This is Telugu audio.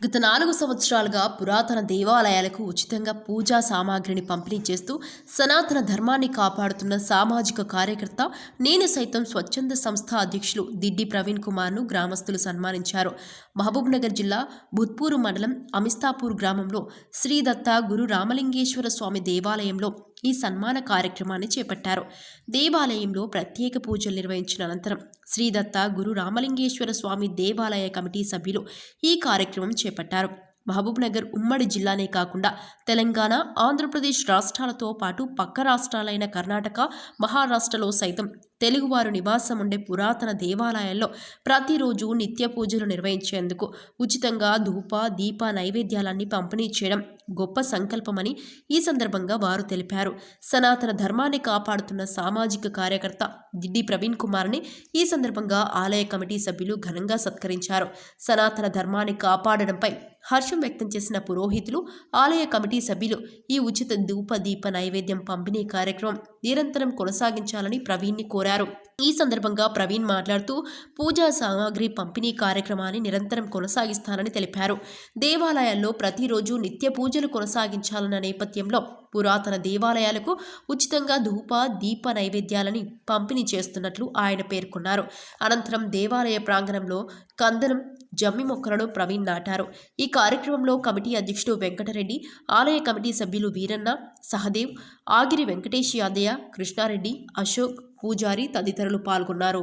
గత నాలుగు సంవత్సరాలుగా పురాతన దేవాలయాలకు ఉచితంగా పూజా సామాగ్రిని పంపిణీ చేస్తూ సనాతన ధర్మాన్ని కాపాడుతున్న సామాజిక కార్యకర్త నేను సైతం స్వచ్ఛంద సంస్థ అధ్యక్షులు దిడ్డి ప్రవీణ్ కుమార్ను గ్రామస్తులు సన్మానించారు. మహబూబ్నగర్ జిల్లా భుత్పూరు మండలం అమిస్తాపూర్ గ్రామంలో శ్రీదత్త గురు రామలింగేశ్వర స్వామి దేవాలయంలో ఈ సన్మాన కార్యక్రమాన్ని చేపట్టారు. దేవాలయంలో ప్రత్యేక పూజలు నిర్వహించిన అనంతరం శ్రీదత్త గురు రామలింగేశ్వర స్వామి దేవాలయ కమిటీ సభ్యులు ఈ కార్యక్రమం చేపట్టారు. మహబూబ్నగర్ ఉమ్మడి జిల్లానే కాకుండా తెలంగాణ ఆంధ్రప్రదేశ్ రాష్ట్రాలతో పాటు పక్క రాష్ట్రాలైన కర్ణాటక మహారాష్ట్రలో సైతం తెలుగువారు నివాసం ఉండే పురాతన దేవాలయాల్లో ప్రతిరోజు నిత్య పూజలు నిర్వహించేందుకు ఉచితంగా ధూప దీప నైవేద్యాలన్నీ పంపిణీ చేయడం గొప్ప సంకల్పమని ఈ సందర్భంగా వారు తెలిపారు. సనాతన ధర్మాన్ని కాపాడుతున్న సామాజిక కార్యకర్త దిడ్డి ప్రవీణ్ కుమార్ని ఈ సందర్భంగా ఆలయ కమిటీ సభ్యులు ఘనంగా సత్కరించారు. సనాతన ధర్మాన్ని కాపాడడంపై హర్షం వ్యక్తం చేసిన పురోహితులు ఆలయ కమిటీ సభ్యులు ఈ ఉచిత ధూప దీప నైవేద్యం పంపిణీ కార్యక్రమం నిరంతరం కొనసాగించాలని ప్రవీణ్ని కోరారు. ఈ సందర్భంగా ప్రవీణ్ మాట్లాడుతూ పూజా సామాగ్రి పంపిణీ కార్యక్రమాన్ని నిరంతరం కొనసాగిస్తానని తెలిపారు. దేవాలయాల్లో ప్రతిరోజు నిత్య పూజలు కొనసాగించాలన్న నేపథ్యంలో పురాతన దేవాలయాలకు ఉచితంగా ధూప దీప నైవేద్యాలని పంపిణీ చేస్తున్నట్లు ఆయన పేర్కొన్నారు. అనంతరం దేవాలయ ప్రాంగణంలో కందనం జమ్మి మొక్కలను ప్రవీణ్ నాటారు. ఈ కార్యక్రమంలో కమిటీ అధ్యక్షుడు వెంకటరెడ్డి ఆలయ కమిటీ సభ్యులు వీరన్న సహదేవ్ ఆగిరి వెంకటేష్ యాదయ్య కృష్ణారెడ్డి అశోక్ పూజారి తదితరులు పాల్గొన్నారు.